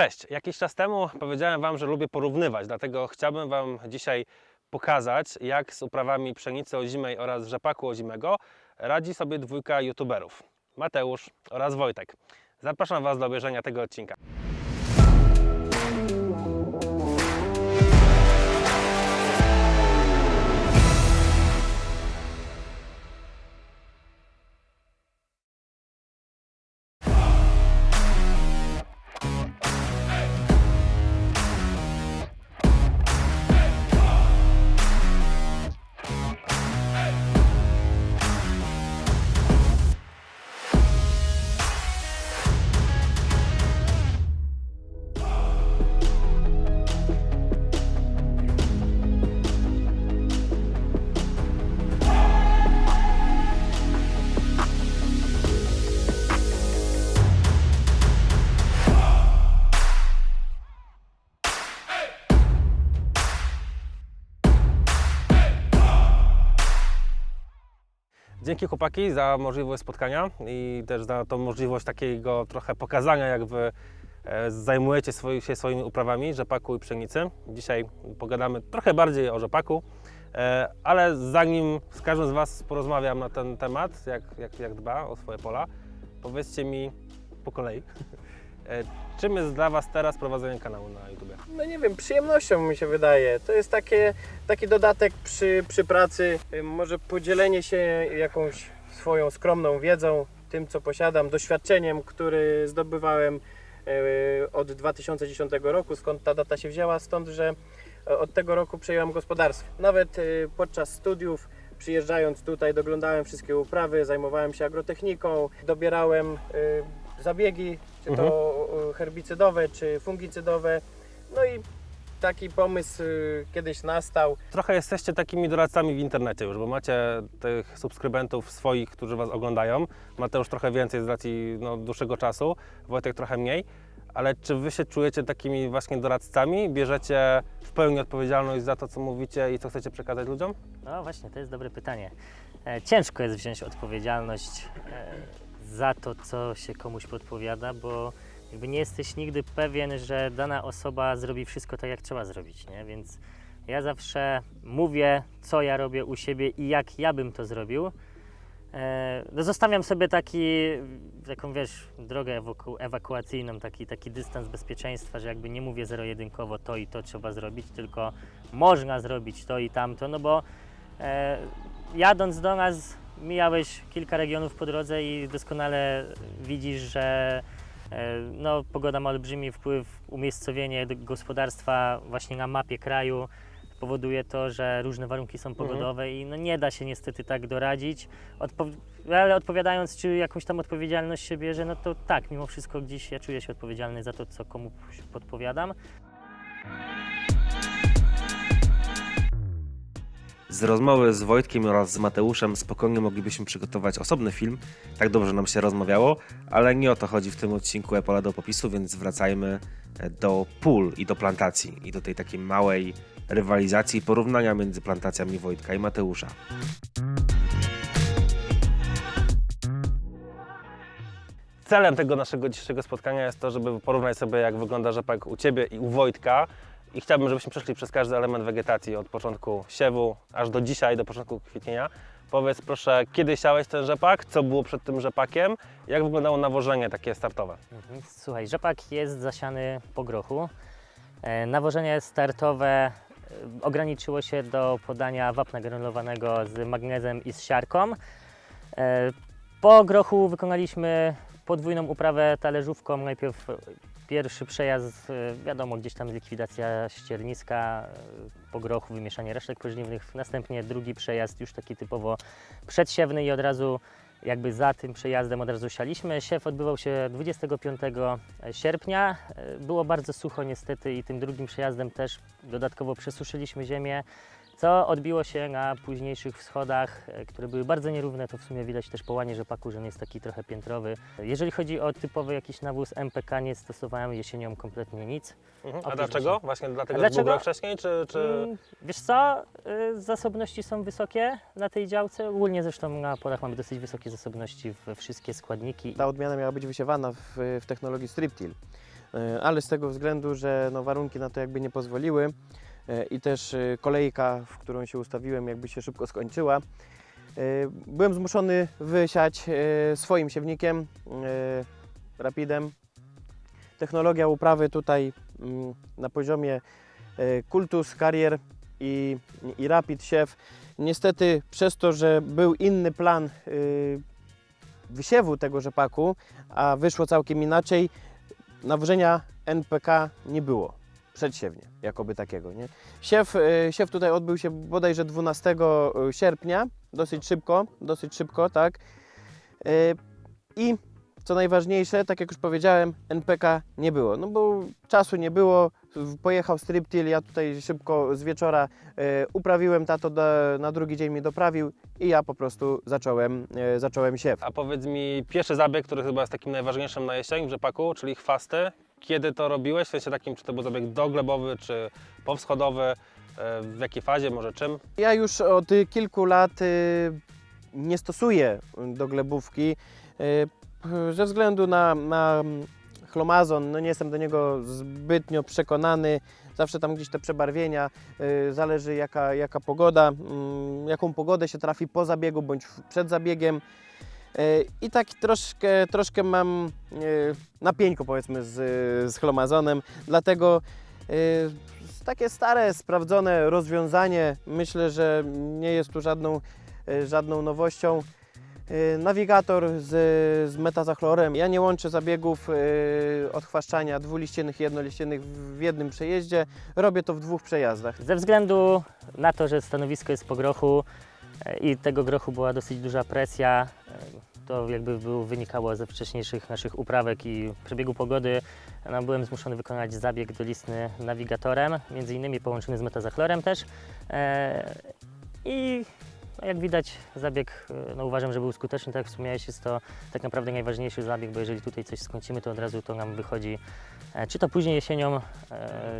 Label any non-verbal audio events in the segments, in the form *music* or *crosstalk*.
Cześć! Jakiś czas temu powiedziałem Wam, że lubię porównywać, dlatego chciałbym Wam dzisiaj pokazać, jak z uprawami pszenicy ozimej oraz rzepaku ozimego radzi sobie dwójka youtuberów Mateusz oraz Wojtek. Zapraszam Was do obejrzenia tego odcinka. Dzięki chłopaki za możliwość spotkania i też za tą możliwość takiego trochę pokazania, jak Wy e, zajmujecie się swoimi uprawami rzepaku i pszenicy. Dzisiaj pogadamy trochę bardziej o rzepaku, e, ale zanim z każdym z Was porozmawiam na ten temat, jak, jak, jak dba o swoje pola, powiedzcie mi po kolei, *laughs* czym jest dla Was teraz prowadzenie kanału na YouTube? No nie wiem, przyjemnością mi się wydaje. To jest takie, taki dodatek przy, przy pracy. Y, Może podzielenie się jakąś swoją skromną wiedzą, tym co posiadam, doświadczeniem, który zdobywałem y, od 2010 roku, skąd ta data się wzięła, stąd, że e, od tego roku przejąłem gospodarstwo. Nawet podczas studiów przyjeżdżając tutaj doglądałem wszystkie uprawy, zajmowałem się agrotechniką, dobierałem zabiegi, czy to y, herbicydowe, czy fungicydowe. No i taki pomysł y, kiedyś nastał. Trochę jesteście takimi doradcami w internecie już, bo macie tych subskrybentów swoich, którzy Was oglądają. Mateusz trochę więcej z racji no, dłuższego czasu, Wojtek trochę mniej. Ale czy Wy się czujecie takimi właśnie doradcami? Bierzecie w pełni odpowiedzialność za to, co mówicie i co chcecie przekazać ludziom? No właśnie, to jest dobre pytanie. E, Ciężko jest wziąć odpowiedzialność e, za to, co się komuś podpowiada, bo jakby nie jesteś nigdy pewien, że dana osoba zrobi wszystko tak, jak trzeba zrobić, nie? Więc ja zawsze mówię, co ja robię u siebie i jak ja bym to zrobił. E, No zostawiam sobie taki, taką wiesz, drogę ewaku- ewakuacyjną, taki, taki dystans bezpieczeństwa, że jakby nie mówię zero-jedynkowo to i to trzeba zrobić, tylko można zrobić to i tamto, no bo e, jadąc do nas mijałeś kilka regionów po drodze i doskonale widzisz, że e, no, pogoda ma olbrzymi wpływ, umiejscowienie gospodarstwa właśnie na mapie kraju powoduje to, że różne warunki są pogodowe i no nie da się niestety tak doradzić. Odpo- ale odpowiadając, czy jakąś tam odpowiedzialność się bierze, no to tak, mimo wszystko gdzieś ja czuję się odpowiedzialny za to, co komu podpowiadam. Z rozmowy z Wojtkiem oraz z Mateuszem spokojnie moglibyśmy przygotować osobny film, tak dobrze nam się rozmawiało, ale nie o to chodzi w tym odcinku Epola do popisu, więc wracajmy e, do pól i do plantacji i do tej takiej małej rywalizacji i porównania między plantacjami Wojtka i Mateusza. Celem tego naszego dzisiejszego spotkania jest to, żeby porównać sobie, jak wygląda rzepak u Ciebie i u Wojtka. I chciałbym, żebyśmy przeszli przez każdy element wegetacji, od początku siewu aż do dzisiaj, do początku kwitnienia. Powiedz proszę, kiedy siałeś ten rzepak, co było przed tym rzepakiem, jak wyglądało nawożenie takie startowe? Mhm. Słuchaj, rzepak jest zasiany po grochu. E, Nawożenie startowe e, ograniczyło się do podania wapna granulowanego z magnezem i z siarką. E, Po grochu wykonaliśmy podwójną uprawę talerzówką. Najpierw pierwszy przejazd, e, wiadomo, gdzieś tam likwidacja ścierniska, e, po grochu wymieszanie resztek pożniwnych. Następnie drugi przejazd już taki typowo przedsiewny i od razu jakby za tym przejazdem od razu sialiśmy. Siew odbywał się 25 sierpnia. E, Było bardzo sucho niestety i tym drugim przejazdem też dodatkowo przesuszyliśmy ziemię, co odbiło się na późniejszych wschodach, e, które były bardzo nierówne. To w sumie widać też po łanie rzepaku, że on jest taki trochę piętrowy. Jeżeli chodzi o typowy jakiś nawóz MPK, nie stosowałem jesienią kompletnie nic. Mhm. A dlaczego? właśnie- Właśnie dlatego, A dlaczego? wcześniej, czy... czy... Mm, Wiesz co, y, zasobności są wysokie na tej działce. Ogólnie zresztą na polach mamy dosyć wysokie zasobności we wszystkie składniki. Ta odmiana miała być wysiewana w, w technologii strip till. e, ale z tego względu, że no, warunki na to jakby nie pozwoliły i też e, kolejka, w którą się ustawiłem, jakby się szybko skończyła. E, Byłem zmuszony wysiać e, swoim siewnikiem, e, Rapidem. Technologia uprawy tutaj mm, na poziomie e, Kultus, Carrier i, i Rapid siew. Niestety przez to, że był inny plan wysiewu tego rzepaku, a wyszło całkiem inaczej, nawożenia NPK nie było przedsiewnie, jakoby takiego. Nie? Siew, y, siew tutaj odbył się bodajże 12 sierpnia, dosyć szybko, dosyć szybko, tak. Y, I co najważniejsze, tak jak już powiedziałem, NPK nie było, no bo czasu nie było, pojechał striptil, ja tutaj szybko z wieczora uprawiłem, tato na drugi dzień mi doprawił i ja po prostu zacząłem, zacząłem siew. A powiedz mi, pierwszy zabieg, który chyba jest takim najważniejszym na jesień w rzepaku, czyli chwasty. Kiedy to robiłeś? W sensie takim, czy to był zabieg doglebowy, czy powschodowy? E, W jakiej fazie, może czym? Ja już od kilku lat y, nie stosuję do glebówki y, ze względu na, na mm, chlomazon. No nie jestem do niego zbytnio przekonany. Zawsze tam gdzieś te przebarwienia, y, zależy jaka, jaka pogoda, mm, jaką pogodę się trafi po zabiegu bądź przed zabiegiem. Y, I tak troszkę, troszkę mam y, na pieńku powiedzmy z, z chlomazonem, dlatego y, takie stare, sprawdzone rozwiązanie. Myślę, że nie jest tu żadną, żadną nowością. Nawigator z, z metazachlorem. Ja nie łączę zabiegów y, odchwaszczania dwuliściennych i jednoliściennych w jednym przejeździe. Robię to w dwóch przejazdach. Ze względu na to, że stanowisko jest po grochu e, i tego grochu była dosyć duża presja, to jakby było, wynikało ze wcześniejszych naszych uprawek i przebiegu pogody, no, byłem zmuszony wykonać zabieg dolistny nawigatorem, między innymi połączony z metazachlorem też. E, I no, jak widać zabieg, e, no, uważam, że był skuteczny, tak jak wspomniałeś, jest to tak naprawdę najważniejszy zabieg, bo jeżeli tutaj coś skończymy, to od razu to nam wychodzi, e, czy to później jesienią,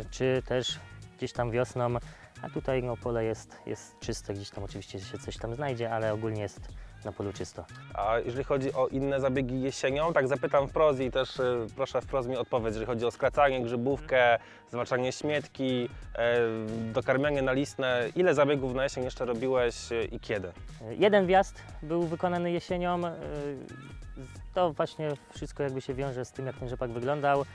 czy też gdzieś tam wiosną, a tutaj no, pole jest, jest czyste, gdzieś tam oczywiście się coś tam znajdzie, ale ogólnie jest na polu czysto. A jeżeli chodzi o inne zabiegi jesienią, tak zapytam wprost i też y, proszę wprost mi odpowiedź, jeżeli chodzi o skracanie, grzybówkę, zwalczanie śmietki, e, dokarmianie nalistne, ile zabiegów na jesień jeszcze robiłeś y, i kiedy? E, Jeden wjazd był wykonany jesienią. e, To właśnie wszystko jakby się wiąże z tym, jak ten rzepak wyglądał.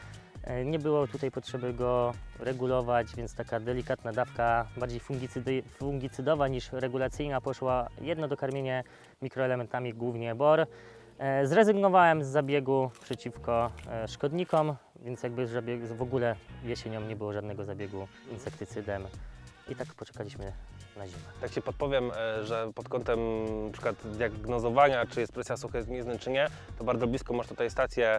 E, Nie było tutaj potrzeby go regulować, więc taka delikatna dawka, bardziej fungicydy, fungicydowa niż regulacyjna poszła. Jedno dokarmienie mikroelementami, głównie bor. E, Zrezygnowałem z zabiegu przeciwko e, szkodnikom, więc jakby w ogóle jesienią nie było żadnego zabiegu insektycydem. I tak poczekaliśmy na zimę. Tak się podpowiem, e, że pod kątem na przykład diagnozowania, czy jest presja suchizny, czy nie, to bardzo blisko masz tutaj stację,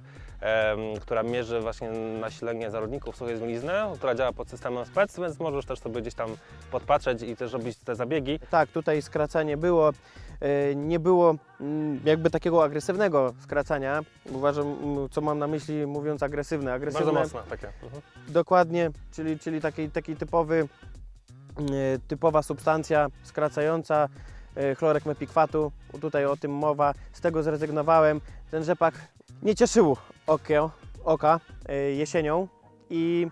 która mierzy właśnie nasilenie zarodników suchej zgnilizny, która działa pod systemem SPEC, więc możesz też sobie gdzieś tam podpatrzeć i też robić te zabiegi. Tak, tutaj skracanie było. e, Nie było mm, jakby takiego agresywnego skracania. Uważam, mm, co mam na myśli mówiąc agresywne. Bardzo Agresywne mocno takie. Mhm. Dokładnie, czyli, czyli taki, taki typowy, typowa substancja skracająca, e, chlorek mepikwatu, tutaj o tym mowa, z tego zrezygnowałem. Ten rzepak nie cieszył okio, oka e, jesienią i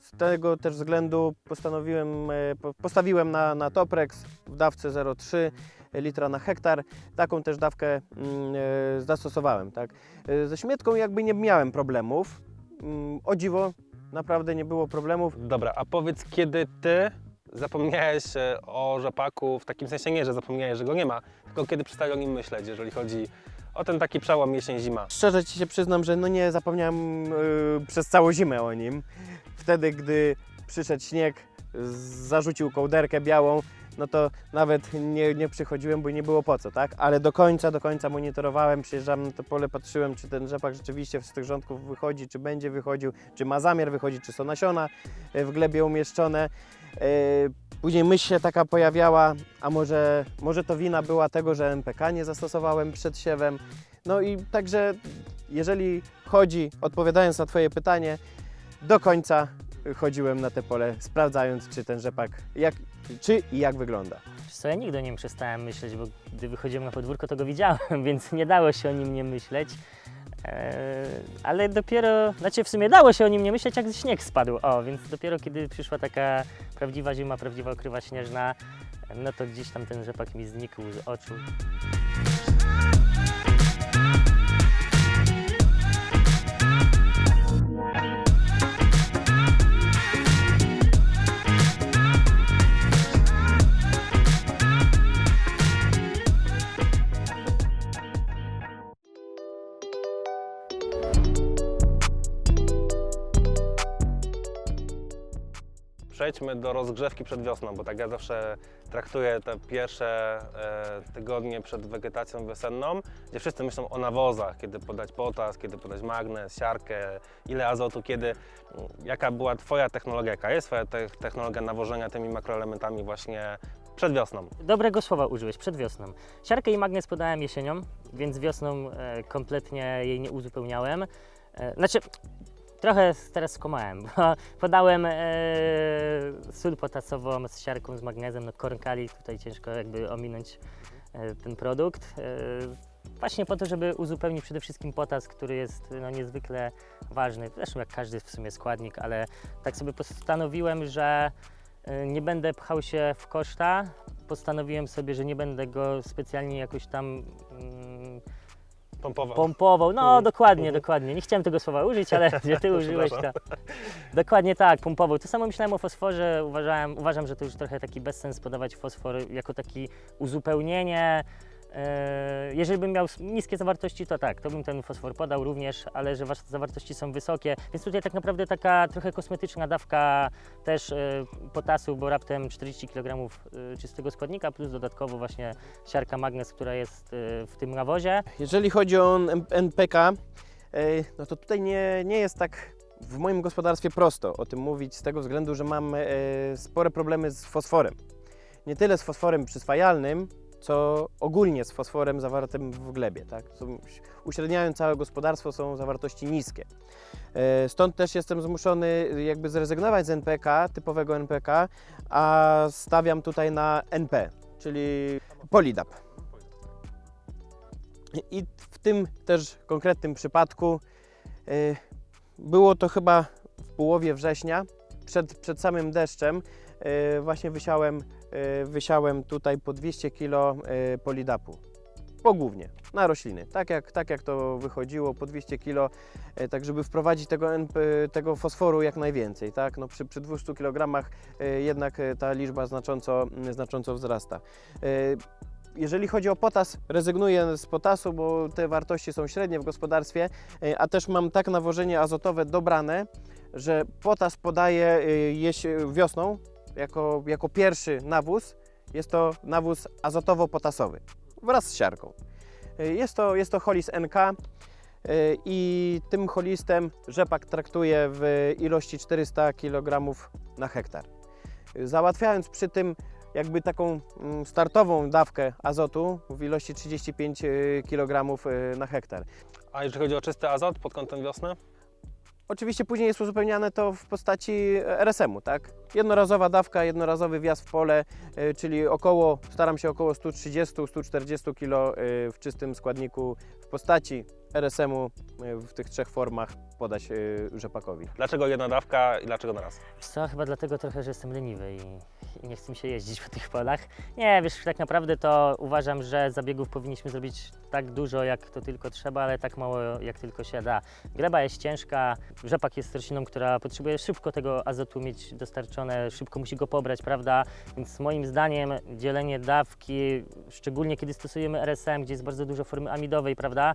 z tego też względu postanowiłem, e, po- postawiłem na, na Toprex w dawce 0,3 litra na hektar. Taką też dawkę mm, e, zastosowałem. Tak? E, Ze śmietką jakby nie miałem problemów. Mm, O dziwo, naprawdę nie było problemów. Dobra, a powiedz, kiedy ty zapomniałeś e, o rzepaku, w takim sensie nie, że zapomniałeś, że go nie ma, tylko kiedy przestałeś o nim myśleć, jeżeli chodzi o ten taki przełom jesień-zima. Szczerze Ci się przyznam, że no nie zapomniałem y, przez całą zimę o nim. Wtedy, gdy przyszedł śnieg, zarzucił kołderkę białą, no to nawet nie, nie przychodziłem, bo nie było po co, tak? Ale do końca, do końca monitorowałem, przyjeżdżałem na to pole, patrzyłem, czy ten rzepak rzeczywiście z tych rządków wychodzi, czy będzie wychodził, czy ma zamiar wychodzić, czy są nasiona y, w glebie umieszczone. Y, Później myśl się taka pojawiała, a może, może to wina była tego, że MPK nie zastosowałem przed siewem. No i także, jeżeli chodzi, odpowiadając na Twoje pytanie, do końca chodziłem na te pole, sprawdzając, czy ten rzepak, jak, czy i jak wygląda. Co ja nigdy o nim przestałem myśleć, bo gdy wychodziłem na podwórko, to go widziałem, *laughs* więc nie dało się o nim nie myśleć. E, ale dopiero, znaczy w sumie dało się o nim nie myśleć, jak śnieg spadł. O, więc dopiero kiedy przyszła taka prawdziwa zima, prawdziwa okrywa śnieżna, no to gdzieś tam ten rzepak mi znikł z oczu. Przejdźmy do rozgrzewki przed wiosną, bo tak ja zawsze traktuję te pierwsze e, tygodnie przed wegetacją wiosenną, gdzie wszyscy myślą o nawozach, kiedy podać potas, kiedy podać magnez, siarkę, ile azotu, kiedy. mm, Jaka była Twoja technologia, jaka jest Twoja te technologia nawożenia tymi makroelementami właśnie przed wiosną? Dobrego słowa użyłeś, przed wiosną. Siarkę i magnes podałem jesienią, więc wiosną e, kompletnie jej nie uzupełniałem. E, znaczy, trochę teraz skomałem, bo *laughs* podałem e, sól potasową z siarką, z magnezem, no kornkali, tutaj ciężko jakby ominąć e, ten produkt. E, właśnie po to, żeby uzupełnić przede wszystkim potas, który jest no, niezwykle ważny, zresztą jak każdy w sumie składnik, ale tak sobie postanowiłem, że e, nie będę pchał się w koszta, postanowiłem sobie, że nie będę go specjalnie jakoś tam mm, Pompowo. pompował. No Mhm. dokładnie, Mhm. dokładnie. Nie chciałem tego słowa użyć, ale *laughs* gdzie ty użyłeś to. Dokładnie tak, pompował. To samo myślałem o fosforze. Uważałem, uważam, że to już trochę taki bezsens podawać fosfor jako taki uzupełnienie. E, Jeżeli bym miał niskie zawartości, to tak, to bym ten fosfor podał również, ale że wasze zawartości są wysokie, więc tutaj tak naprawdę taka trochę kosmetyczna dawka też e, potasu, bo raptem 40 kg e, czystego składnika, plus dodatkowo właśnie siarka magnez, która jest w tym nawozie. Jeżeli chodzi o NPK, no to tutaj nie, nie jest tak w moim gospodarstwie prosto o tym mówić, z tego względu, że mam spore problemy z fosforem. Nie tyle z fosforem przyswajalnym, co ogólnie z fosforem zawartym w glebie. Tak? Uśredniając całe gospodarstwo, są zawartości niskie. E, Stąd też jestem zmuszony jakby zrezygnować z NPK, typowego NPK, a stawiam tutaj na NP, czyli Polidap. I w tym też konkretnym przypadku y, było to chyba w połowie września, przed, przed samym deszczem, y, właśnie wysiałem, y, wysiałem tutaj po 200 kg y, polidapu. Pogłównie, na rośliny, tak jak, tak jak to wychodziło, po 200 kg, y, tak żeby wprowadzić tego, tego fosforu jak najwięcej. Tak? No przy, przy 200 kg jednak ta liczba znacząco, znacząco wzrasta. Jeżeli chodzi o potas, rezygnuję z potasu, bo te wartości są średnie w gospodarstwie, a też mam tak nawożenie azotowe dobrane, że potas podaję wiosną jako, jako pierwszy nawóz. Jest to nawóz azotowo-potasowy wraz z siarką. Y, Jest to, jest to holis NK y, i tym holistem rzepak traktuje w ilości 400 kg na hektar. Y, Załatwiając przy tym jakby taką mm, startową dawkę azotu w ilości 35 kg na hektar. A jeżeli chodzi o czysty azot pod kątem wiosny? Oczywiście później jest uzupełniane to w postaci RSM-u, tak? Jednorazowa dawka, jednorazowy wjazd w pole, y, czyli około, staram się około 130-140 kg w czystym składniku w postaci RSM-u y, w tych trzech formach podać y, rzepakowi. Dlaczego jedna dawka i dlaczego na raz? Wiesz co, chyba dlatego trochę, że jestem leniwy i, i nie chce mi się jeździć po tych polach. Nie, wiesz, tak naprawdę to uważam, że zabiegów powinniśmy zrobić tak dużo, jak to tylko trzeba, ale tak mało, jak tylko się da. Gleba jest ciężka, rzepak jest rośliną, która potrzebuje szybko tego azotu mieć dostarczone, szybko musi go pobrać, prawda? Więc moim zdaniem dzielenie dawki, szczególnie kiedy stosujemy RSM, gdzie jest bardzo dużo formy amidowej, prawda?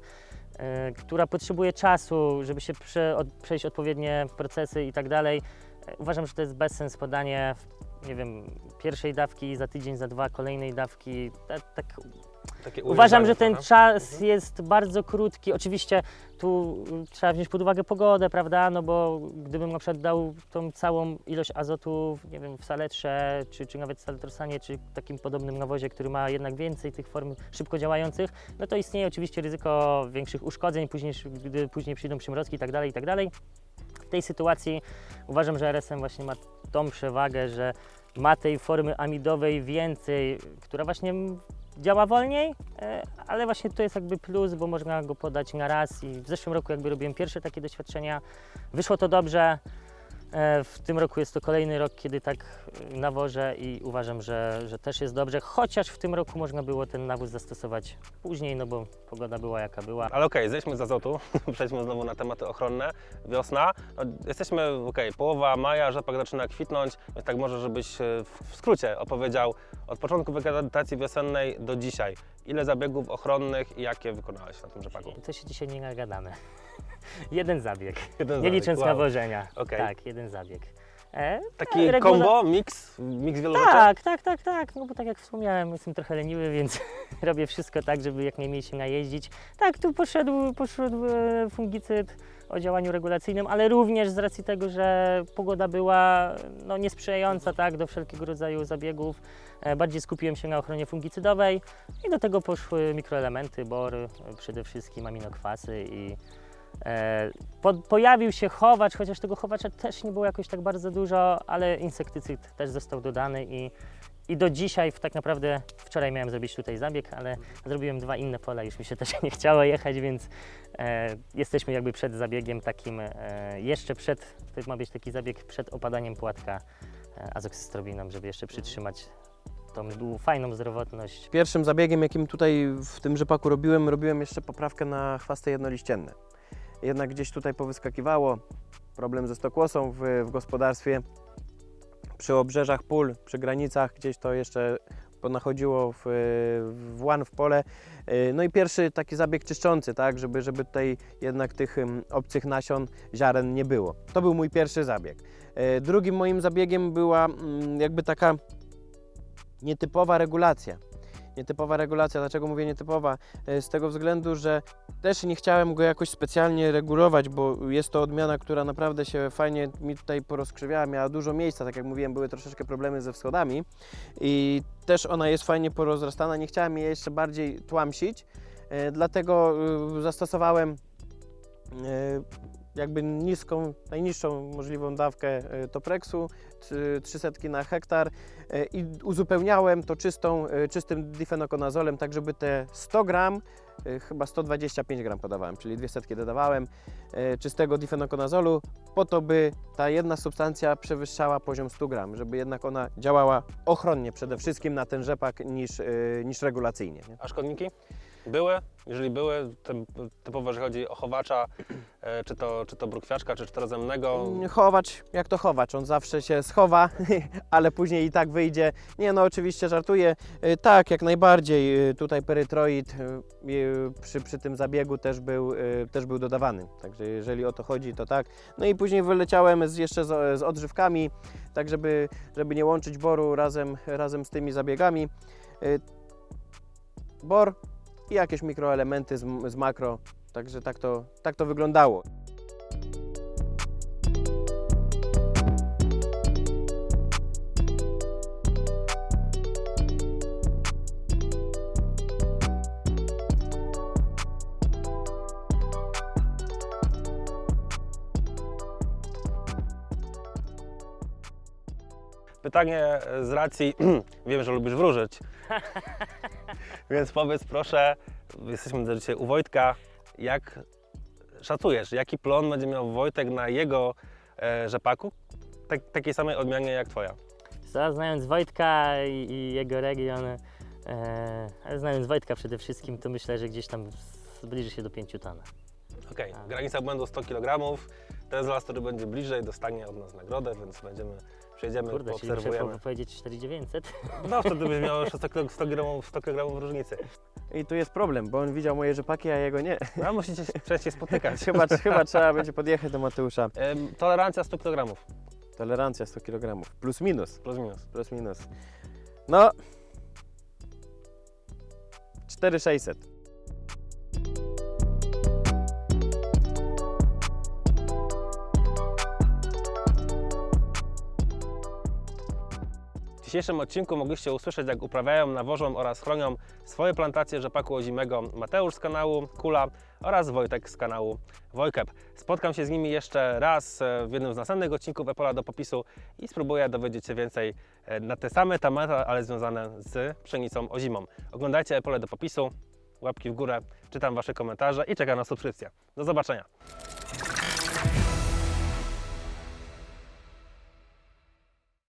E, która potrzebuje czasu, żeby się prze, od, przejść odpowiednie procesy i tak dalej. E, Uważam, że to jest bezsens podanie, nie wiem, pierwszej dawki, za tydzień, za dwa kolejnej dawki. Tak, tak. Uważam, że ten czas Mhm. jest bardzo krótki. Oczywiście tu y, trzeba wziąć pod uwagę pogodę, prawda? No bo gdybym na przykład dał tą całą ilość azotu, nie wiem, w saletrze, czy, czy nawet saletrosanie, czy takim podobnym nawozie, który ma jednak więcej tych form szybko działających, no to istnieje oczywiście ryzyko większych uszkodzeń, później, gdy później przyjdą przymrozki i tak dalej, i tak dalej. W tej sytuacji uważam, że RSM właśnie ma tą przewagę, że ma tej formy amidowej więcej, która właśnie działa wolniej, e, ale właśnie to jest jakby plus, bo można go podać na raz i w zeszłym roku jakby robiłem pierwsze takie doświadczenia, wyszło to dobrze. E, W tym roku jest to kolejny rok, kiedy tak nawożę i uważam, że, że też jest dobrze, chociaż w tym roku można było ten nawóz zastosować później, no bo pogoda była jaka była. Ale okej, zejdźmy z azotu, *laughs* przejdźmy znowu na tematy ochronne. Wiosna, no, jesteśmy, okej, połowa maja, rzepak zaczyna kwitnąć, więc tak może, żebyś e, w w skrócie opowiedział od początku wegetacji wiosennej do dzisiaj. Ile zabiegów ochronnych i jakie wykonałeś na tym rzepaku? To się dzisiaj nie nagadamy. Jeden zabieg, *laughs* Jeden nie licząc wow. nawożenia. Okej. Tak, jeden zabieg. E, Taki regula- kombo, miks, miks wielu rzeczy? Tak, tak, tak, tak. No bo tak jak wspomniałem, jestem trochę leniwy, *laughs* więc *laughs* robię wszystko tak, żeby jak najmniej się najeździć. Tak, tu poszedł, poszedł e, fungicyd o działaniu regulacyjnym, ale również z racji tego, że pogoda była no, niesprzyjająca tak, do wszelkiego rodzaju zabiegów, e, bardziej skupiłem się na ochronie fungicydowej i do tego poszły mikroelementy, bor, e, przede wszystkim aminokwasy i E, pojawił się chowacz, chociaż tego chowacza też nie było jakoś tak bardzo dużo, ale insektycyd też został dodany i, i do dzisiaj, tak naprawdę wczoraj miałem zrobić tutaj zabieg, ale zrobiłem dwa inne pola, już mi się też *laughs* nie chciało jechać, więc e, jesteśmy jakby przed zabiegiem takim, e, jeszcze przed, to ma być taki zabieg przed opadaniem płatka e, azoksystrobiną, żeby jeszcze przytrzymać tą fajną zdrowotność. Pierwszym zabiegiem, jakim tutaj w tym rzepaku robiłem, robiłem jeszcze poprawkę na chwasty jednoliścienne. Jednak gdzieś tutaj powyskakiwało, problem ze stokłosą w, w gospodarstwie. Przy obrzeżach pól, przy granicach gdzieś to jeszcze nachodziło w, w łan w pole. Yy, No i pierwszy taki zabieg czyszczący, tak, żeby, żeby tutaj jednak tych obcych nasion, ziaren nie było. To był mój pierwszy zabieg. Yy, Drugim moim zabiegiem była jakby taka nietypowa regulacja. Nietypowa regulacja, dlaczego mówię nietypowa? E, Z tego względu, że też nie chciałem go jakoś specjalnie regulować, bo jest to odmiana, która naprawdę się fajnie mi tutaj porozkrzywiała, miała dużo miejsca, tak jak mówiłem, były troszeczkę problemy ze wschodami i też ona jest fajnie porozrastana, nie chciałem jej jeszcze bardziej tłamsić, e, dlatego y, zastosowałem e, jakby niską, najniższą możliwą dawkę e, Topreksu, trzy- 300 na hektar e, i uzupełniałem to czystą, e, czystym difenokonazolem, tak żeby te 100 gram, chyba 125 gram podawałem, czyli dwie setki dodawałem czystego difenokonazolu, po to by ta jedna substancja przewyższała poziom 100 gram, żeby jednak ona działała ochronnie przede wszystkim na ten rzepak niż, niż regulacyjnie. Nie? A szkodniki? Były? Jeżeli były, typowo jeżeli chodzi o chowacza, e, czy to, czy to brukwiaczka, czy czterozemnego, Mm, Chowacz, jak to chowacz, on zawsze się schowa, *laughs* ale później i tak wyjdzie. Nie no, oczywiście żartuję. Y, Tak, jak najbardziej. y, Tutaj perytroid przy, przy tym zabiegu też był, też był dodawany. Także jeżeli o to chodzi, to tak. No i później wyleciałem z, jeszcze z, z odżywkami, tak żeby, żeby nie łączyć boru razem, razem z tymi zabiegami. Bor i jakieś mikroelementy z, z makro. Także tak to, tak to wyglądało. Pytanie z racji, *clears throat* wiem, że lubisz wróżyć, *laughs* więc powiedz proszę, jesteśmy do dzisiaj u Wojtka, jak szacujesz, jaki plon będzie miał Wojtek na jego e, rzepaku, tak, takiej samej odmianie jak Twoja? Znając Wojtka i, i jego region, e, ale znając Wojtka przede wszystkim, to myślę, że gdzieś tam zbliży się do 5 ton. Okej, Tak. granica błędu 100 kg, ten z las, który będzie bliżej, dostanie od nas nagrodę, więc będziemy, przejdziemy, Kurde, czyli muszę powiedzieć 4900. No wtedy byś miał jeszcze 100 kg, 100 kg, 100 kg różnicy. I tu jest problem, bo on widział moje rzepaki, a jego nie. No musicie się częściej spotykać. *laughs* chyba, chyba trzeba będzie podjechać do Mateusza. Em, Tolerancja 100 kg, Tolerancja 100 kg. Plus minus. plus minus. Plus minus. No. 4600. dzisiejszym odcinku mogliście usłyszeć, jak uprawiają, nawożą oraz chronią swoje plantacje rzepaku ozimego Mateusz z kanału Kula oraz Wojtek z kanału Wojkep. Spotkam się z nimi jeszcze raz e, w jednym z następnych odcinków Epola do popisu i spróbuję dowiedzieć się więcej e, na te same tematy, ale związane z pszenicą ozimą. Oglądajcie Epole do popisu, łapki w górę, czytam Wasze komentarze i czekam na subskrypcję. Do zobaczenia.